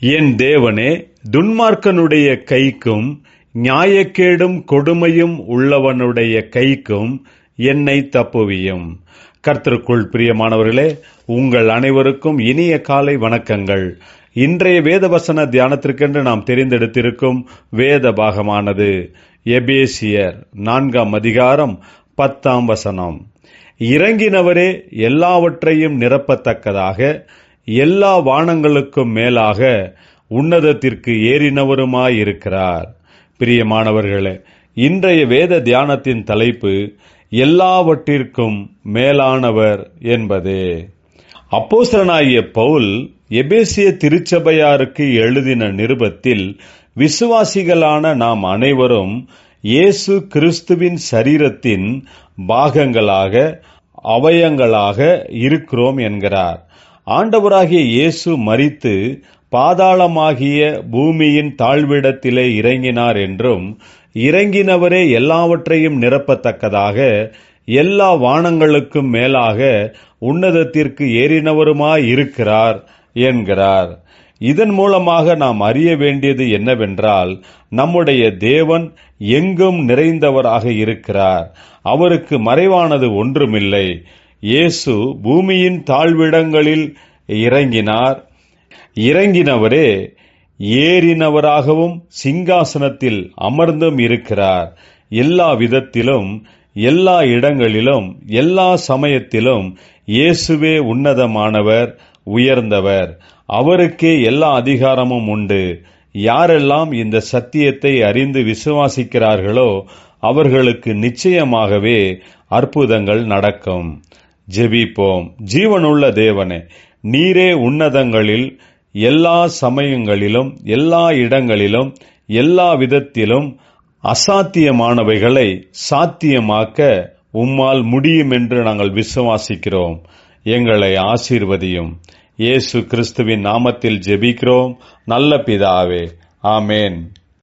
என் தேவனே துன்மார்க்கனுடைய கைக்கும் நியாயக்கேடும் கொடுமையும் உள்ளவனுடைய கைக்கும் என்னை தப்புவியும். கர்த்தருக்குள் பிரியமானவர்களே உங்கள் அனைவருக்கும் இனிய காலை வணக்கங்கள். இன்றைய வேதவசன தியானத்திற்கென்று நாம் தெரிந்தெடுத்திருக்கும் வேத பாகமானது எபேசியர் நான்காம் அதிகாரம் பத்தாம் வசனம். இறங்கினவரே எல்லாவற்றையும் நிரப்பத்தக்கதாக எல்லா வானங்களுக்கும் மேலாக உன்னதத்திற்கு ஏறினவருமாயிருக்கிறார். பிரியமானவர்களே இன்றைய வேத தியானத்தின் தலைப்பு எல்லாவற்றிற்கும் மேலானவர் என்பதே. அப்போசரனாகிய பவுல் எபேசிய திருச்சபையாருக்கு எழுதின நிருபத்தில் விசுவாசிகளான நாம் அனைவரும் இயேசு கிறிஸ்துவின் சரீரத்தின் பாகங்களாக அவயங்களாக இருக்கிறோம் என்கிறார். ஆண்டவராகிய இயேசு மறித்து பாதாளமாகிய பூமியின் தாழ்விடத்திலே இறங்கினார் என்றும் இறங்கினவரே எல்லாவற்றையும் நிரப்பத்தக்கதாக எல்லா வானங்களுக்கும் மேலாக உன்னதத்திற்கு ஏறினவருமாய் இருக்கிறார் என்கிறார். இதன் மூலமாக நாம் அறிய வேண்டியது என்னவென்றால் நம்முடைய தேவன் எங்கும் நிறைந்தவராக இருக்கிறார். அவருக்கு மறைவானது ஒன்றுமில்லை. இயேசு பூமியின் தாழ்விடங்களில் இறங்கினார். இறங்கினவரே ஏறினவராகவும் சிங்காசனத்தில் அமர்ந்தும் இருக்கிறார். எல்லா விதத்திலும் எல்லா இடங்களிலும் எல்லா சமயத்திலும் இயேசுவே உன்னதமானவர் உயர்ந்தவர். அவருக்கே எல்லா அதிகாரமும் உண்டு. யாரெல்லாம் இந்த சத்தியத்தை அறிந்து விசுவாசிக்கிறார்களோ அவர்களுக்கு நிச்சயமாகவே அற்புதங்கள் நடக்கும். ஜெபிப்போம். ஜீவனுள்ள தேவனே நீரே உன்னதங்களில் எல்லா சமயங்களிலும் எல்லா இடங்களிலும் எல்லா விதத்திலும் அசாத்தியமானவைகளை சாத்தியமாக்க உம்மால் முடியும் என்று நாங்கள் விசுவாசிக்கிறோம். எங்களை ஆசீர்வதியும். இயேசு கிறிஸ்துவின் நாமத்தில் ஜெபிக்கிறோம். நல்ல பிதாவே ஆமேன்.